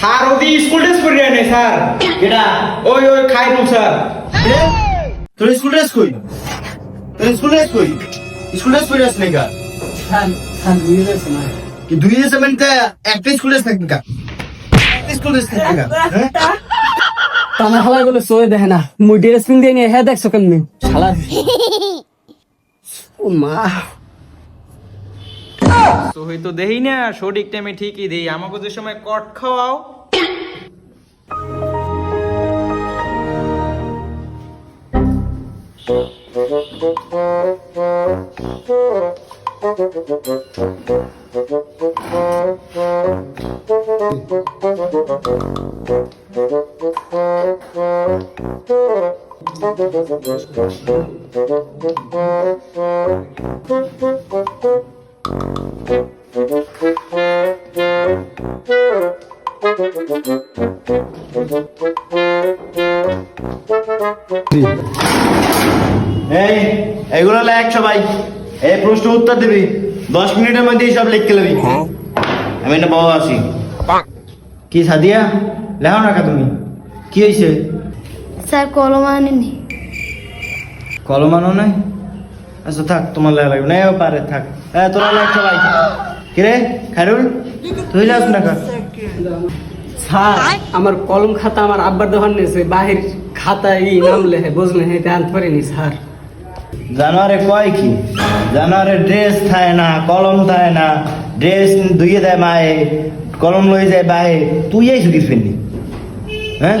Sir ওদি school dress পরে নেই sir. কেডা? ওই ওই খাইরুল স্যার? তোর স্কুল ড্রেস কই? তোর স্কুল ড্রেস কই? স্কুল ড্রেস পরে আসলে কি দুই সেমেন্ট একটা স্কুল ড্রেস থাকবে একটা স্কুল ড্রেস থাকবে হ্যাঁ? টানা গুলো সয়ে দেখে না। মুই ড্রেস পিন দিয়ে নিয়ে হ্যাঁ দেখছ কেমনি? শালা। ও মা। তো হয়তো দেই না সঠিক টাইমে ঠিকই দেই। আমাকে যে সময় কট খাওয়াও। এই এগুলো লেখ সবাই এই প্রশ্ন উত্তর দিবি। দশ মিনিটের মধ্যে সব লিখতে লবি। আমি না বাবা আছি। কি সাদিয়া? লেখো না কা তুমি। কি হয়েছে স্যার কলম আনেনি কলম আনো নাই? আচ্ছা থাক তোমার লেখা লাগবে। না পারে থাক। হ্যাঁ তোরা লেখ সবাই কিরে খাইরুল তুই লাস না কা স্যার আমার কলম খাতা আমার আব্বার দোকান নিয়েছে বাহির খাতায় এই নাম লেখে বুঝলে হ্যাঁ আনতে পারিনি স্যার জানোয়ারে কয় কি? জানোয়ারে ড্রেস থায় না কলম থায় না ড্রেস ধুয়ে দেয় মায়ে কলম লই যায় বায়ে তুই এই সুখী ফেললি। হ্যাঁ?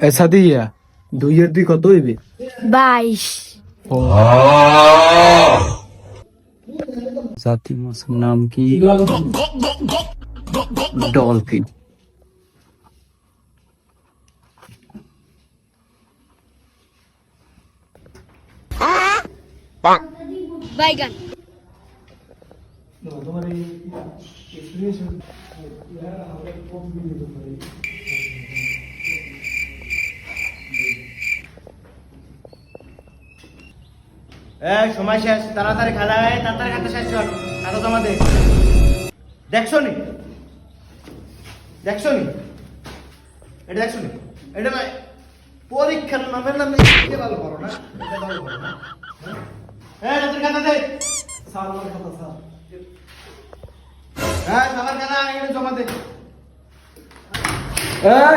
এসা দিয়া দুইয়ের দুই কত হইবে বাইশ জাতি মাছের নাম কি ডলফিন বাইগান এই সময় শেষ তাড়াতাড়ি খেলা হয় তাড়াতাড়ি খাতা শেষ কর খাতা জমা দে দেখছ নি দেখছ নি এটা দেখছ নি এটা পরীক্ষার নামের নামে লিখতে ভালো করো না এটা ভালো করো না হ্যাঁ রাতের খাতা দে স্যার আমার খাতা স্যার হ্যাঁ সবার খাতা জমা দে হ্যাঁ,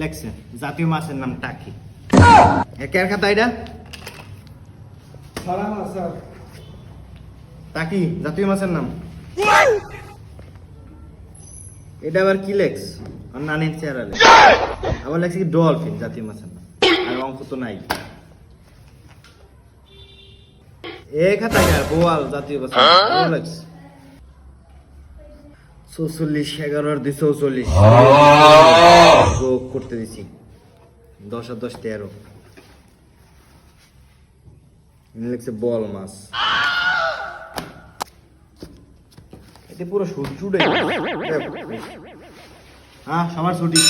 লেখছে জাতীয় মাছের নাম টাকি। একের খাতা এটা? টাকি জাতীয় মাছের নাম। এটা আবার কি লেখস আর নানির চেহারা আবার লেখছে কি ডলফিন জাতীয় মাছের নাম। আর অঙ্ক তো নাই। এ খাতা কার বোয়াল জাতীয় মাছের নাম। লেখছে চৌচল্লিশ এগারো আর দুই চৌচল্লিশ। যোগ করতে দিছি। দশ আর দশ তেরো। লিখছে বল মাছ। এটা পুরো সূর্য উঠে হ্যাঁ সবার ছুটি